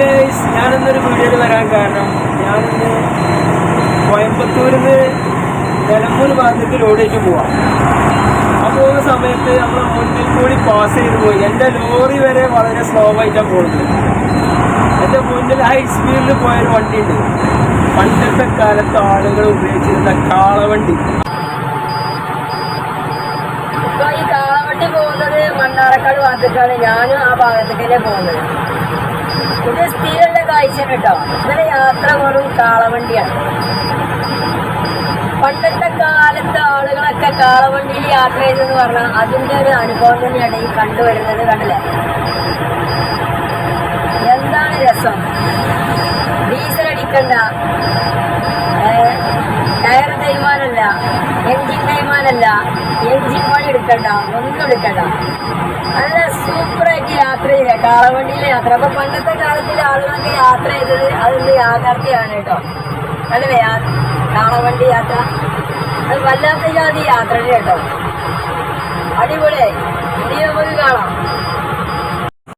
Guys ഞാനിന്നൊരു വീഡിയോയിൽ വരാൻ കാരണം ഞാനിന്ന് കോയമ്പത്തൂരിൽ നിന്ന് നിലമ്പൂർ ഭാഗത്തേക്ക് ലോഡ് പോവാം. ആ പോകുന്ന സമയത്ത് നമ്മൾ മുന്നിൽ കൂടി പാസ് ചെയ്ത് പോയി. എന്റെ ലോറി വരെ വളരെ സ്ലോ ആയിട്ടാണ് പോകുന്നത്. എന്റെ മുന്നിൽ ഹൈ സ്പീഡിൽ പോയൊരു വണ്ടിയുണ്ട്. പണ്ടത്തെ കാലത്ത് ആളുകൾ ഉപയോഗിച്ചിരുന്ന കാളവണ്ടി. പോകുന്നത് മണ്ണാറക്കാട് ഭാഗത്തേക്കാണ്. ഞാനും ആ ഭാഗത്തേക്ക് തന്നെ പോകുന്നത്. ഇത് സ്ഥിരമുള്ള കാഴ്ച കേട്ടോ ഇങ്ങനെ യാത്ര വെറും കാളവണ്ടിയാണ്. പണ്ടത്തെ കാലത്ത് ആളുകളൊക്കെ കാളവണ്ടിയിൽ യാത്ര ചെയ്തെന്ന് പറഞ്ഞാൽ അതിന്റെ ഒരു അനുഭവം തന്നെയാണ് ഈ കണ്ടുവരുന്നത് കണ്ടില്ലേ? എന്താണ് രസം? ഡീസൽ അടിക്കണ്ട ടയർ തേയ്മാനല്ല എഞ്ചിൻ തേയ്മാനല്ല എഞ്ചിൻ പണി എടുക്കണ്ട ഒന്നും എടുക്കണ്ട. നല്ല സൂപ്പറായിട്ട് കാളവണ്ടിയിലെ യാത്ര. അപ്പൊ പണ്ടത്തെ കാലത്തിൽ ആളുകളൊക്കെ യാത്ര ചെയ്തത് അതിന്റെ യാഥാർത്ഥ്യമാണ് കേട്ടോ. അല്ലേ? കാളവണ്ടി യാത്ര. അത് വല്ലാത്ത ജാതി യാത്ര കേട്ടോ.